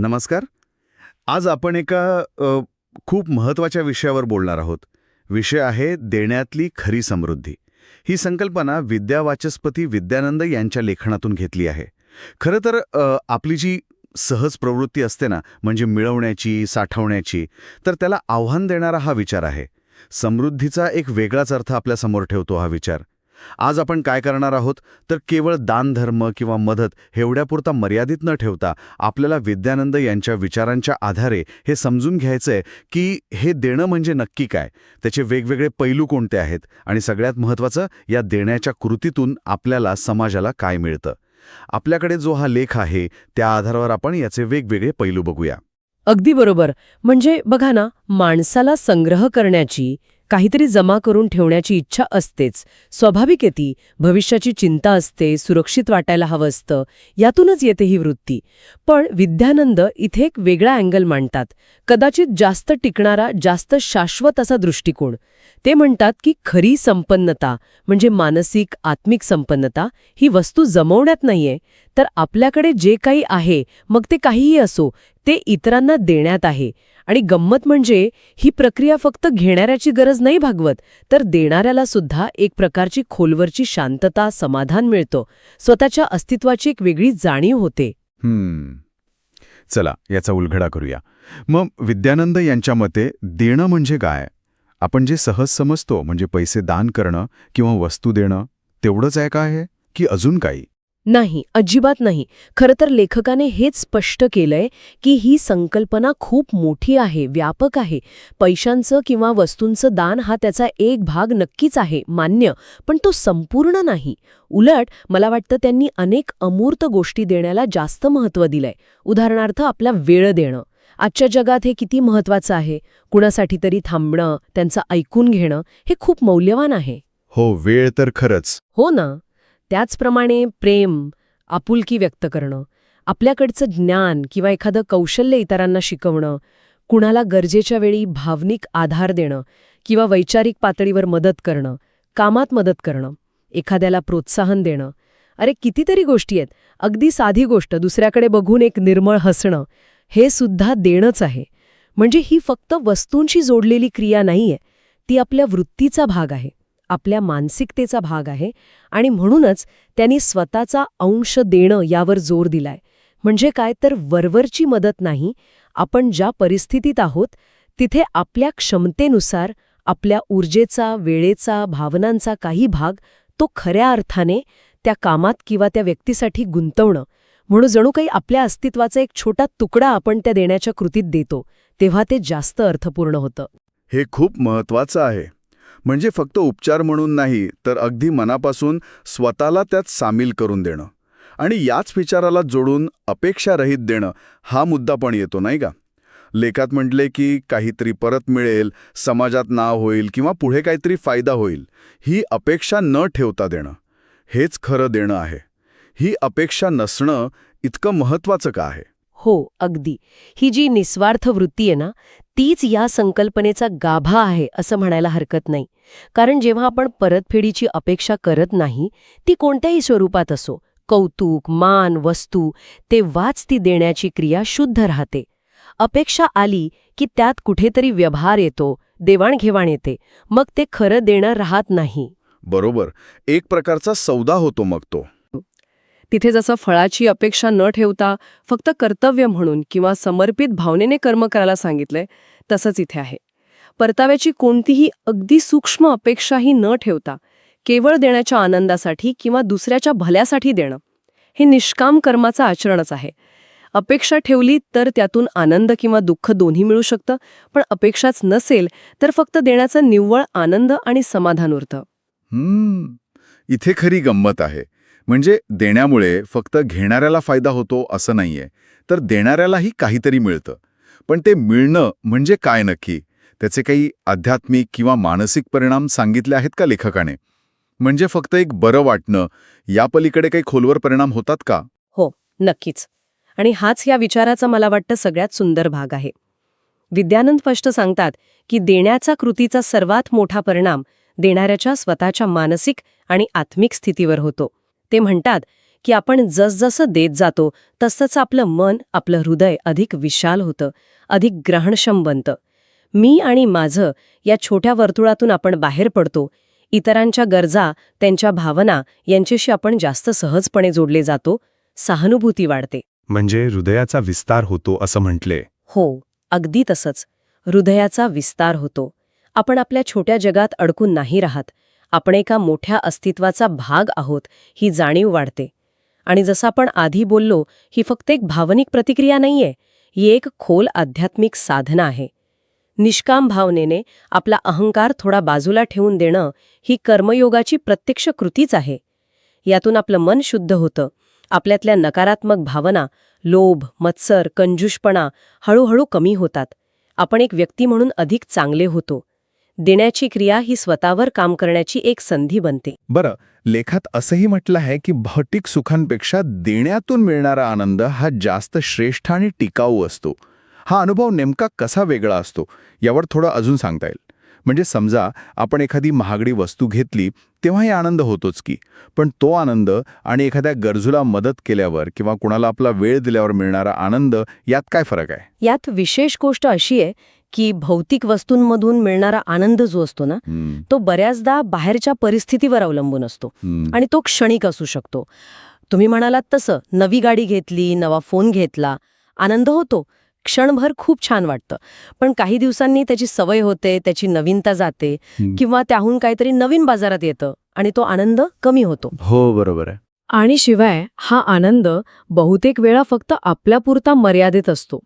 नमस्कार. आज आपण एका खूप महत्त्वाच्या विषयावर बोलणार आहोत. विषय आहे देण्यातली खरी समृद्धी. ही संकल्पना विद्यावाचस्पती विद्यानंद यांच्या लेखनातून घेतली आहे. खरं तर आपली जी सहज प्रवृत्ती असते ना म्हणजे मिळवण्याची साठवण्याची तर त्याला आव्हान देणारा हा विचार आहे. समृद्धीचा एक वेगळाच अर्थ आपल्यासमोर ठेवतो हा विचार. आज आपण काय करणार आहोत? तर केवळ दानधर्म किंवा मदत एवढ्यापुरता मर्यादित न ठेवता आपल्याला विद्यानंद यांच्या विचारांच्या आधारे हे समजून घ्यायचंय की हे देणं म्हणजे नक्की काय? त्याचे वेगवेगळे पैलू कोणते आहेत? आणि सगळ्यात महत्त्वाचं या देण्याच्या कृतीतून आपल्याला समाजाला काय मिळतं? आपल्याकडे जो हा लेख आहे त्या आधारावर आपण याचे वेगवेगळे पैलू बघूया. अगदी बरोबर. म्हणजे बघा ना माणसाला संग्रह करण्याची काहीतरी जमा करून ठेवण्याची इच्छा असतेच. स्वाभाविक आहे ती. भविष्याची चिंता असते सुरक्षित वाटायला हवं असतं. यातूनच येते ही वृत्ती. पण विद्यानंद इथे एक वेगळा अँगल मांडतात. कदाचित जास्त टिकणारा जास्त शाश्वत असा दृष्टिकोन. ते म्हणतात की खरी संपन्नता म्हणजे मानसिक आत्मिक संपन्नता ही वस्तू जमवण्यात नाहीये. तर आपल्याकडे जे काही आहे मग ते काहीही असो ते इतरांना देण्यात आहे. आणि गंमत म्हणजे ही प्रक्रिया फक्त घेणाऱ्याची गरज नाही भागवत तर देणाऱ्याला सुद्धा एक प्रकारची खोलवरची शांतता समाधान मिळतं. स्वतःच्या अस्तित्वाची एक वेगळी जाणीव होते. हम्म. चला याचा उलगडा करूया. मग विद्यानंद यांच्या मते देणं म्हणजे काय? आपण जे सहज समजतो म्हणजे पैसे दान करणं किंवा वस्तू देणं तेवढंच आहे का आहे की अजून काही? नाही अजिबात नाही. खरं तर लेखकाने हेच स्पष्ट केलंय की ही संकल्पना खूप मोठी आहे व्यापक आहे. पैशांचं किंवा वस्तूंचं दान हा त्याचा एक भाग नक्कीच आहे मान्य पण तो संपूर्ण नाही. उलट मला वाटतं त्यांनी अनेक अमूर्त गोष्टी देण्याला जास्त महत्त्व दिलंय. उदाहरणार्थ आपला वेळ देणं. आजच्या जगात हे किती महत्वाचं आहे? कुणासाठी तरी थांबणं त्यांचं ऐकून घेणं हे खूप मौल्यवान आहे. हो वेळ तर खरंच. हो ना. त्याचप्रमाणे प्रेम आपुलकी व्यक्त करणं आपल्याकडचं ज्ञान किंवा एखादं कौशल्य इतरांना शिकवणं कुणाला गरजेच्या वेळी भावनिक आधार देणं किंवा वैचारिक पातळीवर मदत करणं कामात मदत करणं एखाद्याला प्रोत्साहन देणं. अरे कितीतरी गोष्टी आहेत. अगदी साधी गोष्ट दुसऱ्याकडे बघून एक निर्मळ हसणं हे सुद्धा देणंच आहे. म्हणजे ही फक्त वस्तूंशी जोडलेली क्रिया नाहीये ती आपल्या वृत्तीचा भाग आहे. आपल्या मानसिकतेचा भाग आहे आणि म्हणूनच त्यांनी स्वतःचा अंश देणं यावर जोर दिलाय. म्हणजे काय तर वरवरची मदत नाही आपण ज्या परिस्थितीत आहोत तिथे आपल्या क्षमतेनुसार आपल्या ऊर्जेचा वेळेचा भावनांचा काही भाग तो खऱ्या अर्थाने त्या कामात किंवा त्या व्यक्तीसाठी गुंतवणं. म्हणून जणू काही आपल्या अस्तित्वाचा एक छोटा तुकडा आपण त्या देण्याच्या कृतीत देतो तेव्हा ते जास्त अर्थपूर्ण होतं. हे खूप महत्वाचं आहे. म्हणजे फक्त उपचार म्हणून नाही तर अगदी मनापासून स्वतःला त्यात सामील करून देणं. आणि याच विचाराला जोडून अपेक्षारहित देणं हा मुद्दा पण येतो नाही का? लेखात म्हटले की काहीतरी परत मिळेल समाजात नाव होईल किंवा पुढे काहीतरी फायदा होईल ही अपेक्षा न ठेवता देणं. हेच खरं देणं आहे. ही अपेक्षा नसणं इतकं महत्त्वाचं का आहे? हो अगदी. ही जी निस्वार्थ वृत्ती आहे ना तीच या संकल्पनेचा गाभा आहे असं म्हणायला हरकत नाही. कारण जेव्हा आपण परतफेडीची अपेक्षा करत नाही ती कोणत्याही स्वरूपात असो कौतुक मान वस्तू तेव्हाच ती देण्याची क्रिया शुद्ध राहते. अपेक्षा आली की त्यात कुठेतरी व्यवहार येतो देवाणघेवाण येते मग ते खरं देणं राहत नाही. बरोबर. एक प्रकारचा सौदा होतो मग तो. तिथे जसं फळाची अपेक्षा न ठेवता फक्त कर्तव्य म्हणून किंवा समर्पित भावनेने कर्म करायला सांगितलंय तसंच इथे आहे. परताव्याची कोणतीही अगदी सूक्ष्म अपेक्षाही न ठेवता केवळ देण्याच्या आनंदासाठी किंवा दुसऱ्याच्या भल्यासाठी देणं हे निष्काम कर्माचं आचरणच आहे. अपेक्षा ठेवली तर त्यातून आनंद किंवा दुःख दोन्ही मिळू शकतं पण अपेक्षाच नसेल तर फक्त देण्याचा निव्वळ आनंद आणि समाधान उरतं. इथे खरी गंमत आहे. म्हणजे देण्यामुळे फक्त घेणाऱ्याला फायदा होतो असं नाहीये. तर देणाऱ्यालाही काहीतरी मिळतं. पण ते मिळणं म्हणजे काय नक्की? त्याचे काही आध्यात्मिक किंवा मानसिक परिणाम सांगितले आहेत का लेखकाने? म्हणजे फक्त एक बरं वाटणं यापलीकडे काही खोलवर परिणाम होतात का? हो नक्कीच. आणि हाच या विचाराचा मला वाटतं सगळ्यात सुंदर भाग आहे. विद्यानंद स्पष्ट सांगतात की देण्याचा कृतीचा सर्वात मोठा परिणाम देणाऱ्याच्या स्वतःच्या मानसिक आणि आत्मिक स्थितीवर होतो. ते म्हणतात की आपण जसजसं देत जातो तसंच आपलं मन आपलं हृदय अधिक विशाल होतं अधिक ग्रहणक्षम बनतं. मी आणि माझं या छोट्या वर्तुळातून आपण बाहेर पडतो. इतरांच्या गरजा त्यांच्या भावना यांच्याशी आपण जास्त सहजपणे जोडले जातो. सहानुभूती वाढते. म्हणजे हृदयाचा विस्तार होतो असं म्हटले. हो अगदी तसंच. हृदयाचा विस्तार होतो. आपण आपल्या छोट्या जगात अडकून नाही राहत. आपण एका मोठ्या अस्तित्वाचा भाग आहोत ही जाणीव वाढते. आणि जसं आपण आधी बोललो ही फक्त एक भावनिक प्रतिक्रिया नाहीये ही एक खोल आध्यात्मिक साधना आहे. निष्काम भावनेने आपला अहंकार थोडा बाजूला ठेवून देणं ही कर्मयोगाची प्रत्यक्ष कृतीच आहे. यातून आपलं मन शुद्ध होतं. आपल्यातल्या नकारात्मक भावना लोभ मत्सर कंजूषपणा हळूहळू कमी होतात. आपण एक व्यक्ती म्हणून अधिक चांगले होतो. देण्याची क्रिया ही स्वतःवर काम करण्याची एक संधी बनते. बरं लेखात असंही म्हटलं आहे की भौतिक सुखांपेक्षा देण्यातून मिळणारा आनंद हा जास्त श्रेष्ठ आणि टिकाऊ असतो. हा अनुभव नेमका कसा वेगळा असतो यावर थोडं अजून सांगता येईल. म्हणजे समजा आपण एखादी महागडी वस्तू घेतली तेव्हाही आनंद होतोच की. पण तो आनंद आणि एखाद्या गरजूला मदत केल्यावर किंवा कुणाला आपला वेळ दिल्यावर मिळणारा आनंद यात काय फरक आहे? यात विशेष गोष्ट अशी आहे की भौतिक वस्तूंमधून मिळणारा आनंद जो असतो ना तो बऱ्याचदा बाहेरच्या परिस्थितीवर अवलंबून असतो. आणि तो क्षणिक असू शकतो. तुम्ही म्हणालात तसं नवी गाडी घेतली नवा फोन घेतला आनंद होतो. क्षणभर खूप छान वाटतं. पण काही दिवसांनी त्याची सवय होते त्याची नवीनता जाते. किंवा त्याहून काहीतरी नवीन बाजारात येतं आणि तो आनंद कमी होतो. हो बरोबर आहे. आणि शिवाय हा आनंद बहुतेक वेळा फक्त आपल्यापुरता मर्यादित असतो.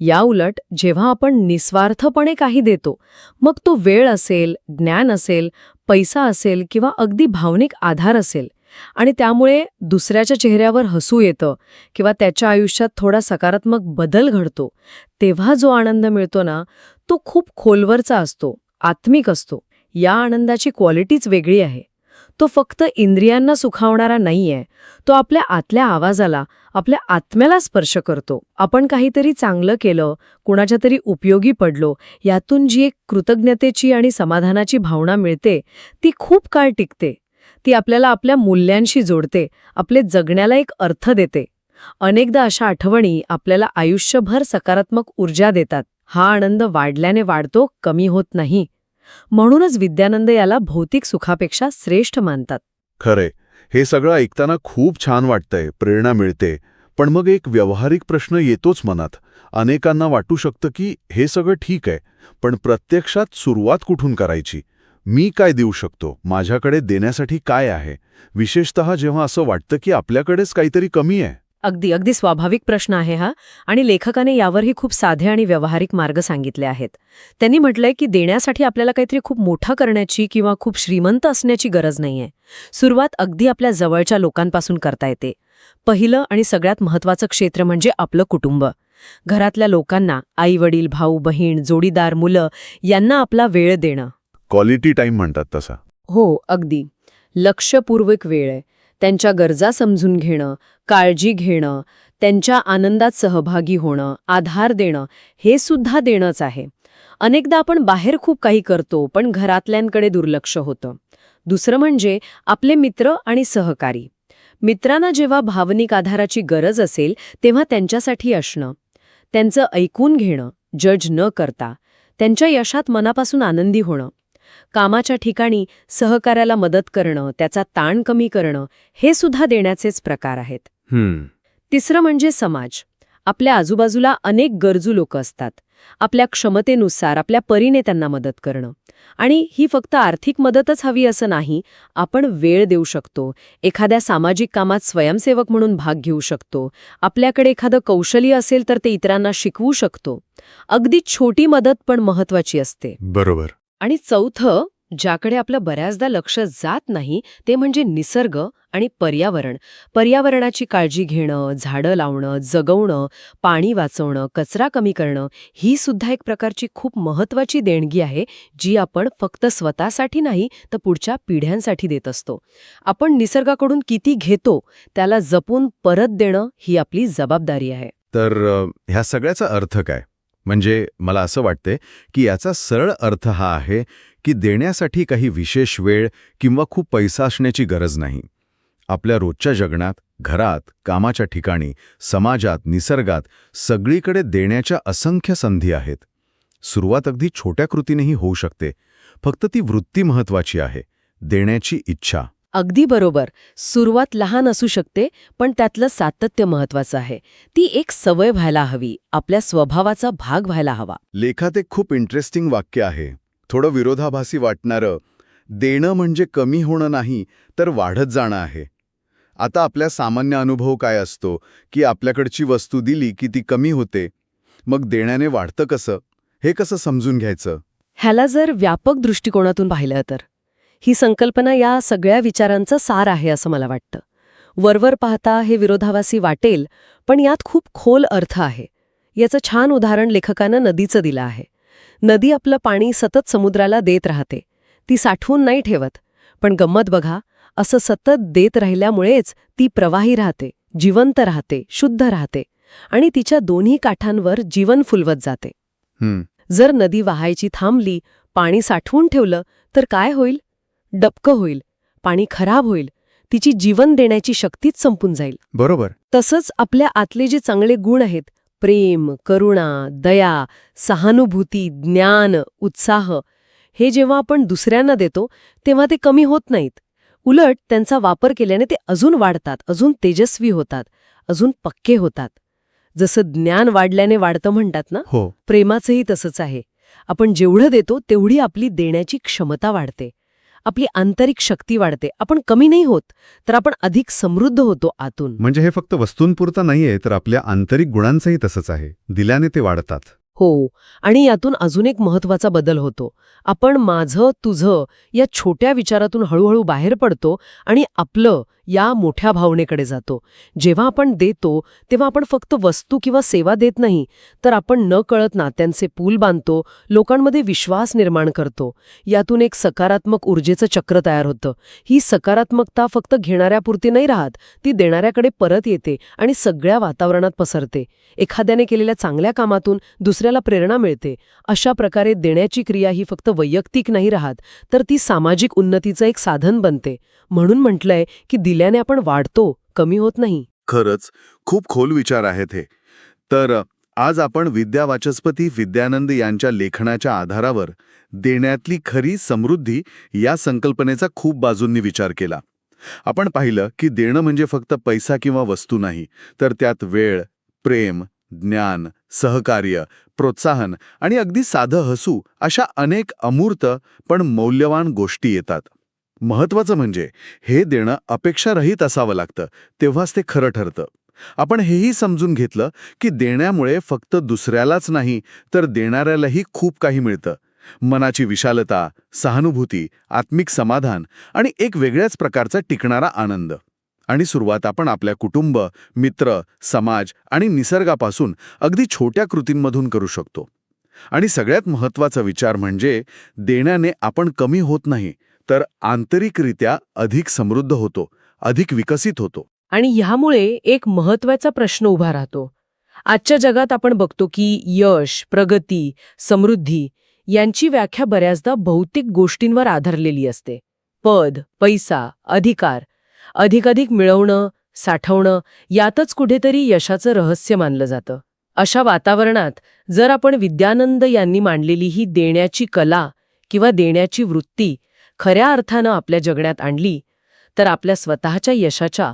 याउलट जेव्हा आपण निस्वार्थपणे काही देतो मग तो वेळ असेल ज्ञान असेल पैसा असेल किंवा अगदी भावनिक आधार असेल आणि त्यामुळे दुसऱ्याच्या चेहऱ्यावर हसू येतं किंवा त्याच्या आयुष्यात थोडा सकारात्मक बदल घडतो तेव्हा जो आनंद मिळतो ना तो खूप खोलवरचा असतो आत्मिक असतो. या आनंदाची क्वालिटीच वेगळी आहे. तो फक्त इंद्रियांना सुखावणारा नाहीये. तो आपल्या आतल्या आवाजाला आपल्या आत्म्याला स्पर्श करतो. आपण काहीतरी चांगलं केलं कुणाच्या तरी उपयोगी पडलो यातून जी एक कृतज्ञतेची आणि समाधानाची भावना मिळते ती खूप काळ टिकते. ती आपल्याला आपल्या मूल्यांशी जोडते आपले जगण्याला एक अर्थ देते. अनेकदा अशा आठवणी आपल्याला आयुष्यभर सकारात्मक ऊर्जा देतात. हा आनंद वाढल्याने वाढतो कमी होत नाही. म्हणूनच विद्यानंद याला भौतिक सुखापेक्षा श्रेष्ठ मानतात. खरे. हे सगळं ऐकताना खूप छान वाटतंय प्रेरणा मिळते. पण मग एक व्यावहारिक प्रश्न येतोच मनात. अनेकांना वाटू शकतं की हे सगळं ठीक आहे पण प्रत्यक्षात सुरुवात कुठून करायची? मी काय देऊ शकतो? माझ्याकडे देण्यासाठी काय आहे? विशेषतः जेव्हा असं वाटतं की आपल्याकडेच काहीतरी कमी आहे. अगदी अगदी स्वाभाविक प्रश्न आहे हा. आणि लेखकाने यावरही खूप साधे आणि व्यावहारिक मार्ग सांगितले आहेत. त्यांनी म्हटलंय की देण्यासाठी आपल्याला काहीतरी खूप मोठा करण्याची किंवा खूप श्रीमंत असण्याची गरज नाहीये. सुरुवात अगदी आपल्या जवळच्या लोकांपासून करता येते. पहिलं आणि सगळ्यात महत्वाचं क्षेत्र म्हणजे आपलं कुटुंब. घरातल्या लोकांना आई वडील भाऊ बहीण जोडीदार मुलं यांना आपला वेळ देणं. क्वालिटी टाईम म्हणतात तसा. हो अगदी. लक्षपूर्वक वेळ आहे. त्यांच्या गरजा समजून घेणं काळजी घेणं त्यांच्या आनंदात सहभागी होणं आधार देणं हे सुद्धा देणंच आहे. अनेकदा आपण बाहेर खूप काही करतो पण घरातल्यांकडे दुर्लक्ष होतं. दुसरं म्हणजे आपले मित्र आणि सहकारी. मित्रांना जेव्हा भावनिक आधाराची गरज असेल तेव्हा त्यांच्यासाठी असणं. त्यांचं ऐकून घेणं जज न करता. त्यांच्या यशात मनापासून आनंदी होणं. कामाच्या ठिकाणी सहकार्याला मदत करणं त्याचा ताण कमी करणं हे सुद्धा देण्याचेच प्रकार आहेत. हम्म. तिसरं म्हणजे समाज. आपल्या आजूबाजूला अनेक गरजू लोक असतात. आपल्या क्षमतेनुसार आपल्या परीने त्यांना मदत करणं. आणि ही फक्त आर्थिक मदतच हवी असं नाही आपण वेळ देऊ शकतो एखाद्या सामाजिक कामात स्वयंसेवक म्हणून भाग घेऊ शकतो आपल्याकडे एखादं कौशल्य असेल तर ते इतरांना शिकवू शकतो. अगदी छोटी मदत पण महत्वाची असते. बरोबर. आणि चौथं ज्याकडे आपलं बऱ्याचदा लक्ष जात नाही ते म्हणजे निसर्ग आणि पर्यावरण. पर्यावरणाची काळजी घेणं झाडं लावणं जगवणं पाणी वाचवणं कचरा कमी करणं ही सुद्धा एक प्रकारची खूप महत्वाची देणगी आहे जी आपण फक्त स्वतःसाठी नाही तर पुढच्या पिढ्यांसाठी देत असतो. आपण निसर्गाकडून किती घेतो त्याला जपून परत देणं ही आपली जबाबदारी आहे. तर ह्या सगळ्याचा अर्थ काय? म्हणजे मला असं वाटते की याचा सरळ अर्थ हा आहे की देण्यासाठी काही विशेष वेळ किंवा खूप पैसा असण्याची गरज नाही. आपल्या रोजच्या जगण्यात घरात कामाच्या ठिकाणी समाजात निसर्गात सगळीकडे देण्याच्या असंख्य संधी आहेत. सुरुवात अगदी छोट्या कृतीनेही होऊ शकते फक्त ती वृत्ती महत्वाची आहे देण्याची इच्छा. अगदी बरोबर. सुरुवात लहान असू शकते पण त्यातलं सातत्य महत्वाचं आहे. ती एक सवय व्हायला हवी आपल्या स्वभावाचा भाग व्हायला हवा. लेखात एक खूप इंटरेस्टिंग वाक्य आहे. थोडं विरोधाभासी वाटणारं देणं म्हणजे कमी होणं नाही तर वाढत जाणं आहे. आता आपल्या सामान्य अनुभव काय असतो? की आपल्याकडची वस्तू दिली की ती कमी होते. मग देण्याने वाढतं कसं? हे कसं समजून घ्यायचं? ह्याला जर व्यापक दृष्टिकोनातून पाहिलं तर. ही संकल्पना या सगळ्या विचारांचं सार आहे असं मला वाटतं. वरवर पाहता हे विरोधाभासी वाटेल पण यात खूप खोल अर्थ आहे. याचं छान उदाहरण लेखकानं नदीचं दिलं आहे. नदी आपलं पाणी सतत समुद्राला देत राहते. ती साठवून नाही ठेवत पण गंमत बघा असं सतत देत राहिल्यामुळेच ती प्रवाही राहते जिवंत राहते शुद्ध राहते आणि तिच्या दोन्ही काठांवर जीवन फुलवत जाते. जर नदी वाहायची थांबली पाणी साठवून ठेवलं तर काय होईल? डबकं होईल पाणी खराब होईल तिची जीवन देण्याची शक्तीच संपून जाईल. बरोबर. तसंच आपल्या आतले जे चांगले गुण आहेत प्रेम करुणा दया सहानुभूती ज्ञान उत्साह हे जेव्हा आपण दुसऱ्यांना देतो तेव्हा ते कमी होत नाहीत. उलट त्यांचा वापर केल्याने ते अजून वाढतात अजून तेजस्वी होतात अजून पक्के होतात. जसं ज्ञान वाढल्याने वाढतं म्हणतात ना? हो. प्रेमाचंही तसंच आहे. आपण जेवढं देतो तेवढी आपली देण्याची क्षमता वाढते. आपली आंतरिक शक्ती वाढते. आपण कमी नाही होत तर आपण अधिक समृद्ध होतो आतून. म्हणजे हे फक्त वस्तूंपुरतं नाहीये तर आपल्या आंतरिक गुणांचंही तसंच आहे. दिल्याने ते वाढतात. हो आणि यातून अजून एक महत्त्वाचा बदल होतो. आपण माझं तुझं या छोट्या विचारातून हळूहळू बाहेर पडतो आणि आपलं या मोठ्या भावनेकडे जातो. जेव्हा आपण देतो तेव्हा आपण फक्त वस्तू किंवा सेवा देत नाही तर आपण न कळत नात्यांचे पूल बांधतो लोकांमध्ये विश्वास निर्माण करतो. यातून एक सकारात्मक ऊर्जेचं चक्र तयार होतं. ही सकारात्मकता फक्त घेणाऱ्यापुरती नाही राहत ती देणाऱ्याकडे परत येते आणि सगळ्या वातावरणात पसरते. एखाद्याने केलेल्या चांगल्या कामातून दुसऱ्याला प्रेरणा मिळते. अशा प्रकारे देण्याची क्रिया ही फक्त वैयक्तिक नाही राहत तर ती सामाजिक उन्नतीचं एक साधन बनते. म्हणून म्हटलंय की दिल्याने आपण वाढतो कमी होत नाही. खरंच खूप खोल विचार आहेत हे. तर आज आपण विद्यावाचस्पती विद्यानंद यांच्या लेखनाच्या आधारावर देण्यातली खरी समृद्धी या संकल्पनेचा खूप बाजूंनी विचार केला. आपण पाहिलं की देणं म्हणजे फक्त पैसा किंवा वस्तू नाही तर त्यात वेळ प्रेम ज्ञान सहकार्य प्रोत्साहन आणि अगदी साधं हसू अशा अनेक अमूर्त पण मौल्यवान गोष्टी येतात. महत्वाचं म्हणजे हे देणं अपेक्षारहित असावं लागतं तेव्हाच ते खरं ठरतं. आपण हेही समजून घेतलं की देण्यामुळे फक्त दुसऱ्यालाच नाही तर देणाऱ्यालाही खूप काही मिळतं. मनाची विशालता सहानुभूती आत्मिक समाधान आणि एक वेगळ्याच प्रकारचा टिकणारा आनंद. आणि सुरुवात आपण आपल्या कुटुंब मित्र समाज आणि निसर्गापासून अगदी छोट्या कृतींमधून करू शकतो. आणि सगळ्यात महत्त्वाचा विचार म्हणजे देण्याने आपण कमी होत नाही तर आंतरिकरित्या अधिक समृद्ध होतो अधिक विकसित होतो. आणि ह्यामुळे एक महत्त्वाचा प्रश्न उभा राहतो. आजच्या जगात आपण बघतो की यश प्रगती समृद्धी यांची व्याख्या बऱ्याचदा भौतिक गोष्टींवर आधारलेली असते. पद पैसा अधिकार अधिकाधिक मिळवणं साठवणं यातच कुठेतरी यशाचं रहस्य मानलं जातं. अशा वातावरणात जर आपण विद्यानंद यांनी मांडलेली ही देण्याची कला किंवा देण्याची वृत्ती खऱ्या अर्थानं आपल्या जगण्यात आणली तर आपल्या स्वतःच्या यशाच्या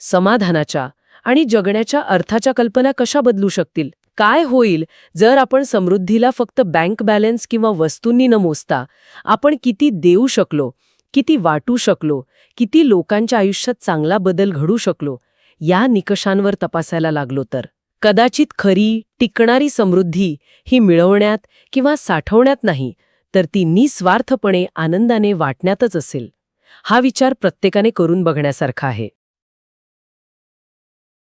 समाधानाच्या आणि जगण्याच्या अर्थाच्या कल्पना कशा बदलू शकतील? काय होईल जर आपण समृद्धीला फक्त बँक बॅलन्स किंवा वस्तूंनी न मोजता आपण किती देऊ शकलो किती वाटू शकलो किती लोकांच्या आयुष्यात चांगला बदल घडू शकलो या निकषांवर तपासायला लागलो तर? कदाचित खरी टिकणारी समृद्धी ही मिळवण्यात किंवा साठवण्यात नाही तर ती निस्वार्थपणे आनंदाने वाटण्यातच असेल. हा विचार प्रत्येकाने करून बघण्यासारखा आहे.